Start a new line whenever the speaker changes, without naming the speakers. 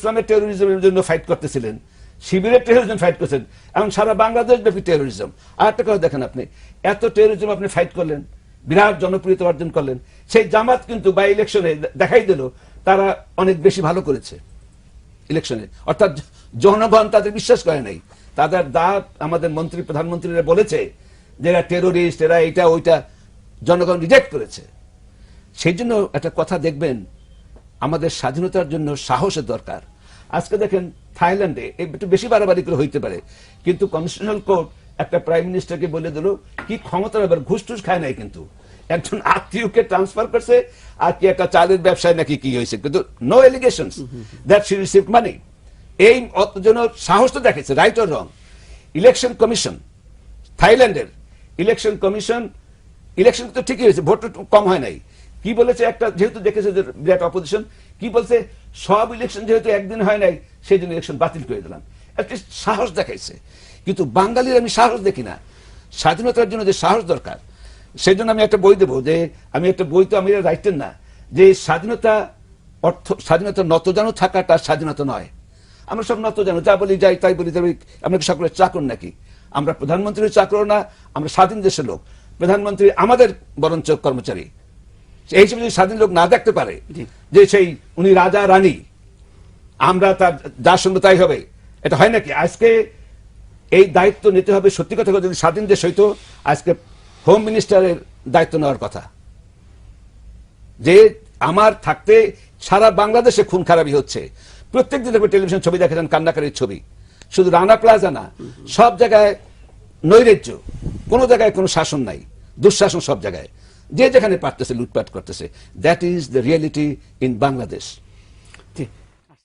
ইসলামের টেরোরিজমের জন্য ফাইট করতেছিলেন। শিবিরের টেরোরিজম ফাইট করছেন এবং সারা বাংলাদেশ ব্যাপী টেরোরিজম আর একটা কথা দেখেন আপনি, এত টেরোরিজম আপনি ফাইট করলেন, বিরাট জনপ্রিয়তা অর্জন করলেন। সেই জামাত কিন্তু বাই ইলেকশনে দেখাই দিল, তারা অনেক বেশি ভালো করেছে ইলেকশনে অর্থাৎ জনগণ তাদের বিশ্বাস করে নাই। তাদের দাঁত আমাদের মন্ত্রী, প্রধানমন্ত্রীরা বলেছে যে এরা টেরোরিস্ট এরা এইটা ওইটা, জনগণ রিজেক্ট করেছে। সেই জন্য একটা কথা দেখবেন আমাদের স্বাধীনতার জন্য সাহসের দরকার। আজকে দেখেন, থাইল্যান্ডে একটু বেশি বাড়াবাড়ি করে হইতে পারে। কিন্তু কনস্টিটিউশনাল কোর্ট একটা প্রাইম মিনিস্টারকে বলে দিল, কি ক্ষমতা এবার ঘুষ টুস খায় নাই কিন্তু। একজন আত্মীয়কে ট্রান্সফার করছে, আর কি একটা চালের ব্যবসায় নাকি কি হয়েছে? কিন্তু no allegation that she receive money এই জন্য সাহস তো দেখেছে right or wrong election commission থাইল্যান্ডের ইলেকশন কমিশন ইলেকশন তো ঠিকই হয়েছে ভোট কম হয় নাই। কি বলেছে একটা, যেহেতু দেখেছে যে বিরাট অপোজিশন কি বলছে? সব ইলেকশন যেহেতু একদিন হয় নাই সেই জন্য ইলেকশন বাতিল করে দিলাম। একটা সাহস দেখাইছে। কিন্তু বাঙালির আমি সাহস দেখি না। স্বাধীনতার জন্য যে সাহস দরকার সেই জন্য আমি একটা বই দেবো যে, আমি একটা বই তো আমি রাইটেন না, যে স্বাধীনতা অর্থ স্বাধীনতা নতজানু থাকা তার স্বাধীনতা নয়। আমরা সব নত জানো যা বলি যাই, তাই বলি তাই আমরা সকলের চাকর নাকি? আমরা প্রধানমন্ত্রীর চাকর না, আমরা স্বাধীন দেশের লোক। প্রধানমন্ত্রী আমাদের বরঞ্চ কর্মচারী। এই হিসেবে যদি স্বাধীন লোক না দেখতে পারে যে সেই উনি রাজা রানী আমরা তার যার সঙ্গে তাই হবে। এটা হয় নাকি? আজকে এই দায়িত্ব নিতে হবে সত্যি কথা যদি স্বাধীন দেশ হইতো আজকে হোম মিনিস্টারের দায়িত্ব নেওয়ার কথা। যে আমার থাকতে সারা বাংলাদেশে খুন খারাপি হচ্ছে। প্রত্যেক দিন টেলিভিশন ছবি দেখেছেন কান্নাকারীর ছবি। শুধু রানা প্লাজা না সব জায়গায় নৈরাজ্য। কোনো জায়গায় কোনো শাসন নাই। দুঃশাসন সব জায়গায়। যে যেখানে পারতেছে লুটপাট করতেছে। That is the reality in Bangladesh